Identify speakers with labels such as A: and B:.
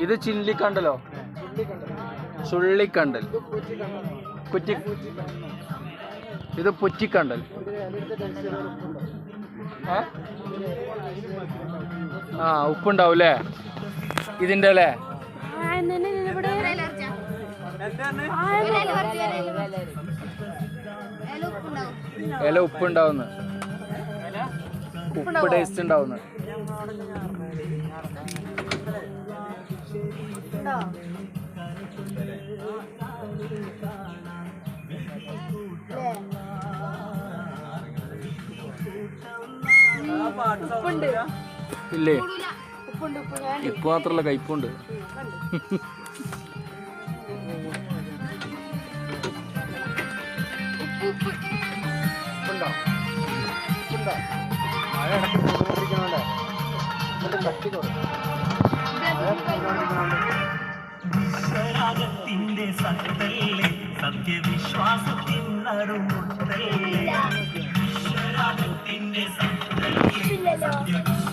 A: ഇത് ചില്ലിക്കണ്ടലോ? ചുള്ളിക്കണ്ടൽ. കുറ്റി ഇത് പുറ്റിക്കണ്ടൽ? ആ? ഉപ്പുണ്ടാവും അല്ലേ ഇതിന്റെ അല്ലേ ഇല ഉപ്പുണ്ടാവുന്ന. ഉപ്പ് ടേസ്റ്റ് ഉണ്ടാവുന്ന. ഇല്ലേ? ഇപ്പൊ മാത്രല്ല കയ്പുണ്ട് ഉപ്പുണ്ടോ? ഉപ്പുണ്ടോ? മഴ ഇടയ്ക്ക് കട്ടി പെയ്തുകൊണ്ടിരിക്കണോണ്ട്
B: വിശ്വരാഗത്തിന്റെ സത്തല്ലേ? സത്യവിശ്വാസത്തിൻ നറുമുത്തല്ലേ സത്തല്ലേ? സത്യവിശ്വാസ